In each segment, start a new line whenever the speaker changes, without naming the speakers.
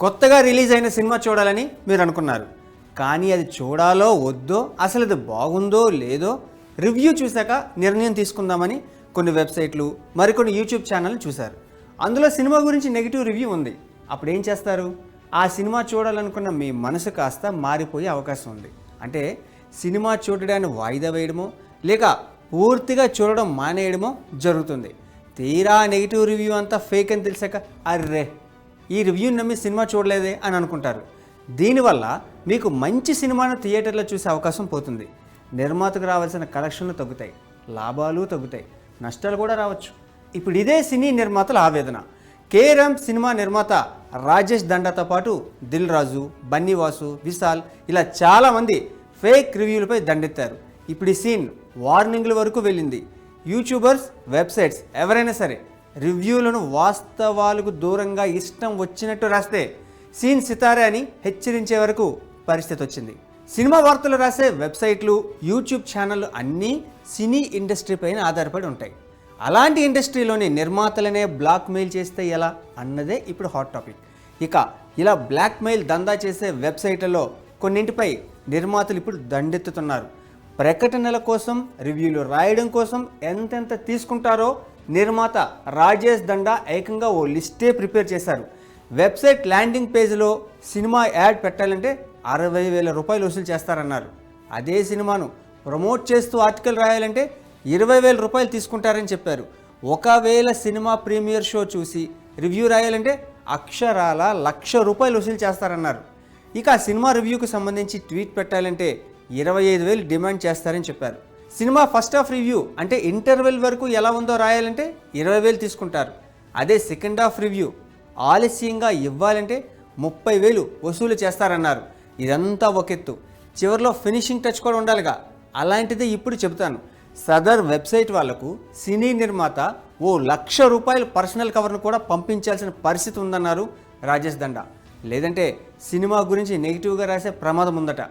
కొత్తగా రిలీజ్ అయిన సినిమా చూడాలని మీరు అనుకున్నారు. కానీ అది చూడాలో వద్దో అసలు అది బాగుందో లేదో రివ్యూ చూశాక నిర్ణయం తీసుకుందామని కొన్ని వెబ్సైట్లు మరికొన్ని యూట్యూబ్ ఛానల్ చూశారు. అందులో సినిమా గురించి నెగిటివ్ రివ్యూ ఉంది. అప్పుడు ఏం చేస్తారు? ఆ సినిమా చూడాలనుకున్న మీ మనసు కాస్త మారిపోయే అవకాశం ఉంది. అంటే సినిమా చూడడాన్ని వాయిదా వేయడమో లేక పూర్తిగా చూడడం మానేయడమో జరుగుతుంది. తీరా నెగిటివ్ రివ్యూ అంతా ఫేక్ అని తెలిసాక అర్రే! ఈ రివ్యూని నమ్మి సినిమా చూడలేదే అని అనుకుంటారు. దీనివల్ల మీకు మంచి సినిమాను థియేటర్లో చూసే అవకాశం పోతుంది. నిర్మాతకు రావాల్సిన కలెక్షన్లు తగ్గుతాయి. లాభాలు తగ్గుతాయి. నష్టాలు కూడా రావచ్చు. ఇప్పుడు ఇదే సినీ నిర్మాతల ఆవేదన. కేరమ్ సినిమా నిర్మాత రాజేష్ దండాతో పాటు దిల్ రాజు బన్నీవాసు విశాల్ ఇలా చాలామంది ఫేక్ రివ్యూలపై దండెత్తారు. ఇప్పుడు ఈ సీన్ వార్నింగ్ల వరకు వెళ్ళింది. యూట్యూబర్స్ వెబ్సైట్స్ ఎవరైనా సరే రివ్యూలను వాస్తవాలకు దూరంగా ఇష్టం వచ్చినట్టు రాస్తే సీన్ సితారే అని హెచ్చరించే వరకు పరిస్థితి వచ్చింది. సినిమా వార్తలు రాసే వెబ్సైట్లు యూట్యూబ్ ఛానళ్ళు అన్నీ సినీ ఇండస్ట్రీ పైన ఆధారపడి ఉంటాయి. అలాంటి ఇండస్ట్రీలోని నిర్మాతలనే బ్లాక్ మెయిల్ చేస్తే ఎలా అన్నదే ఇప్పుడు హాట్ టాపిక్. ఇక ఇలా బ్లాక్ మెయిల్ దందా చేసే వెబ్సైట్లలో కొన్నింటిపై నిర్మాతలు ఇప్పుడు దండెత్తుతున్నారు. ప్రకటనల కోసం రివ్యూలు రాయడం కోసం ఎంతెంత తీసుకుంటారో నిర్మాత రాజేష్ దండా ఏకంగా ఓ లిస్టే ప్రిపేర్ చేశారు. వెబ్సైట్ ల్యాండింగ్ పేజ్లో సినిమా యాడ్ పెట్టాలంటే అరవై వేల రూపాయలు వసూలు చేస్తారన్నారు. అదే సినిమాను ప్రమోట్ చేస్తూ ఆర్టికల్ రాయాలంటే ఇరవై వేల రూపాయలు తీసుకుంటారని చెప్పారు. ఒకవేళ సినిమా ప్రీమియర్ షో చూసి రివ్యూ రాయాలంటే అక్షరాల లక్ష రూపాయలు వసూలు చేస్తారన్నారు. ఇక సినిమా రివ్యూకి సంబంధించి ట్వీట్ పెట్టాలంటే ఇరవై ఐదు వేలు డిమాండ్ చేస్తారని చెప్పారు. సినిమా ఫస్ట్ హాఫ్ రివ్యూ అంటే ఇంటర్వెల్ వరకు ఎలా ఉందో రాయాలంటే ఇరవై వేలు తీసుకుంటారు. అదే సెకండ్ హాఫ్ రివ్యూ ఆలస్యంగా ఇవ్వాలంటే ముప్పై వేలు వసూలు చేస్తారన్నారు. ఇదంతా ఒక ఎత్తు. చివరిలో ఫినిషింగ్ టచ్ కూడా ఉండాలిగా. అలాంటిదే ఇప్పుడు చెబుతాను. సదర్ వెబ్సైట్ వాళ్ళకు సినీ నిర్మాత ఓ లక్ష రూపాయల పర్సనల్ కవర్ను కూడా పంపించాల్సిన పరిస్థితి ఉందన్నారు రాజేష్ దండ. లేదంటే సినిమా గురించి నెగిటివ్గా రాసే ప్రమాదం ఉందట.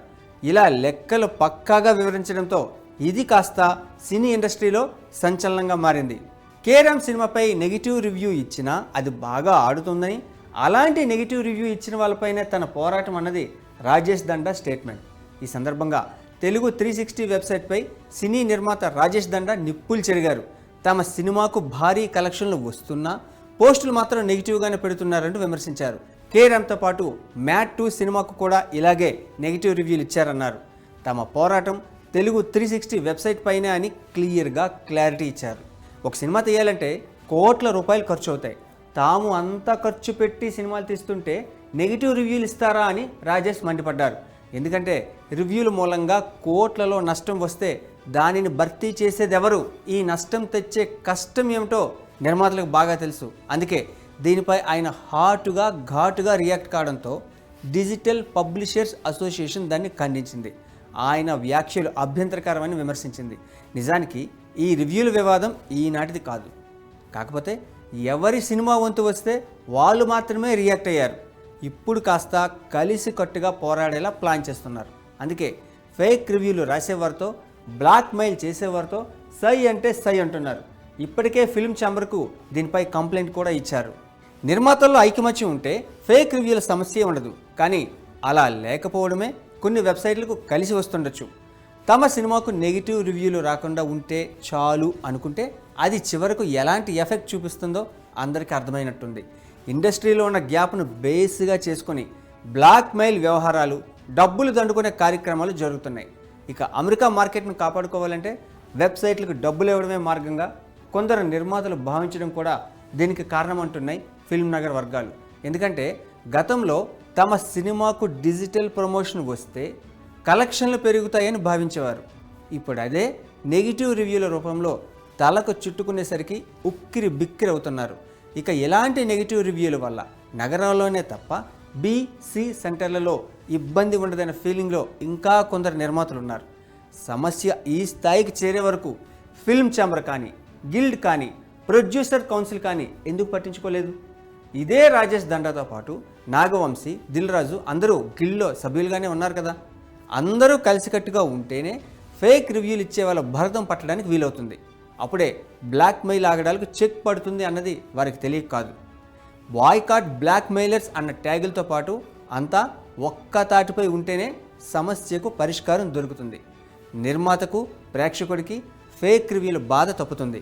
ఇలా లెక్కలు పక్కాగా వివరించడంతో ఇది కాస్త సినీ ఇండస్ట్రీలో సంచలనంగా మారింది. కేరామ్ సినిమాపై నెగిటివ్ రివ్యూ ఇచ్చినా అది బాగా ఆడుతుందని అలాంటి నెగిటివ్ రివ్యూ ఇచ్చిన వాళ్ళపైనే తన పోరాటం అన్నది రాజేష్ దండ స్టేట్మెంట్. ఈ సందర్భంగా తెలుగు త్రీ సిక్స్టీ వెబ్సైట్పై సినీ నిర్మాత రాజేష్ దండ నిప్పులు చెరిగారు. తమ సినిమాకు భారీ కలెక్షన్లు వస్తున్నా పోస్టులు మాత్రం నెగిటివ్గానే పెడుతున్నారంటూ విమర్శించారు. కేరామ్తో పాటు మ్యాట్ టూ సినిమాకు కూడా ఇలాగే నెగిటివ్ రివ్యూలు ఇచ్చారన్నారు. తమ పోరాటం తెలుగు త్రీ సిక్స్టీ వెబ్సైట్ పైనే అని క్లియర్గా క్లారిటీ ఇచ్చారు. ఒక సినిమా తీయాలంటే కోట్ల రూపాయలు ఖర్చు అవుతాయి తాము అంతా ఖర్చు పెట్టి సినిమాలు తీస్తుంటే నెగిటివ్ రివ్యూలు ఇస్తారా అని రాజేష్ మండిపడ్డారు. ఎందుకంటే రివ్యూల మూలంగా కోట్లలో నష్టం వస్తే దానిని భర్తీ చేసేదెవరు? ఈ నష్టం తెచ్చే కష్టం ఏమిటో నిర్మాతలకు బాగా తెలుసు. అందుకే దీనిపై ఆయన హాటుగా ఘాటుగా రియాక్ట్ కావడంతో డిజిటల్ పబ్లిషర్స్ అసోసియేషన్ దాన్ని ఖండించింది. ఆయన వ్యాఖ్యలు అభ్యంతరకరమని విమర్శించింది. నిజానికి ఈ రివ్యూల వివాదం ఈనాటిది కాదు. కాకపోతే ఎవరి సినిమా వంతు వస్తే వాళ్ళు మాత్రమే రియాక్ట్ అయ్యారు. ఇప్పుడు కాస్త కలిసి కట్టుగా పోరాడేలా ప్లాన్ చేస్తున్నారు. అందుకే ఫేక్ రివ్యూలు రాసేవారితో బ్లాక్ మెయిల్ చేసేవారితో సై అంటే సై అంటున్నారు. ఇప్పటికే ఫిల్మ్ ఛాంబర్కు దీనిపై కంప్లైంట్ కూడా ఇచ్చారు. నిర్మాతల్లో ఐకమత్యం ఉంటే ఫేక్ రివ్యూల సమస్య ఉండదు. కానీ అలా లేకపోవడమే కొన్ని వెబ్సైట్లకు కలిసి వస్తుండొచ్చు. తమ సినిమాకు నెగిటివ్ రివ్యూలు రాకుండా ఉంటే చాలు అనుకుంటే అది చివరకు ఎలాంటి ఎఫెక్ట్ చూపిస్తుందో అందరికీ అర్థమైనట్టుంది. ఇండస్ట్రీలో ఉన్న గ్యాప్ను బేస్గా చేసుకొని బ్లాక్ మెయిల్ వ్యవహారాలు డబ్బులు దండుకునే కార్యక్రమాలు జరుగుతున్నాయి. ఇక అమెరికా మార్కెట్ను కాపాడుకోవాలంటే వెబ్సైట్లకు డబ్బులు ఇవ్వడమే మార్గంగా కొందరు నిర్మాతలు భావించడం కూడా దీనికి కారణమంటున్నాయి ఫిల్మ్ నగర్ వర్గాలు. ఎందుకంటే గతంలో తమ సినిమాకు డిజిటల్ ప్రమోషన్ వస్తే కలెక్షన్లు పెరుగుతాయని భావించేవారు. ఇప్పుడు అదే నెగిటివ్ రివ్యూల రూపంలో తలకు చుట్టుకునేసరికి ఉక్కిరి బిక్కిరి అవుతున్నారు. ఇక ఎలాంటి నెగిటివ్ రివ్యూల వల్ల నగరంలోనే తప్ప బీసీ సెంటర్లలో ఇబ్బంది ఉండదనే ఫీలింగ్లో ఇంకా కొందరు నిర్మాతలు ఉన్నారు సమస్య ఈ స్థాయికి చేరే వరకు ఫిల్మ్ ఛాంబర్ కానీ గిల్డ్ కానీ ప్రొడ్యూసర్ కౌన్సిల్ కానీ ఎందుకు పట్టించుకోలేదు? ఇదే రాజేష్ దండాతో పాటు నాగవంశీ దిల్ రాజు అందరూ గిల్లో సభ్యులుగానే ఉన్నారు కదా. అందరూ కలిసికట్టుగా ఉంటేనే ఫేక్ రివ్యూలు ఇచ్చే వాళ్ళ భరతం పట్టడానికి వీలవుతుంది. అప్పుడే బ్లాక్ మెయిల్ ఆగడాలకు చెక్ పడుతుంది అన్నది వారికి తెలియక కాదు. బాయ్కాట్ బ్లాక్ మెయిలర్స్ అన్న ట్యాగులతో పాటు అంతా ఒక్క తాటిపై ఉంటేనే సమస్యకు పరిష్కారం దొరుకుతుంది. నిర్మాతకు ప్రేక్షకుడికి ఫేక్ రివ్యూల బాధ తప్పుతుంది.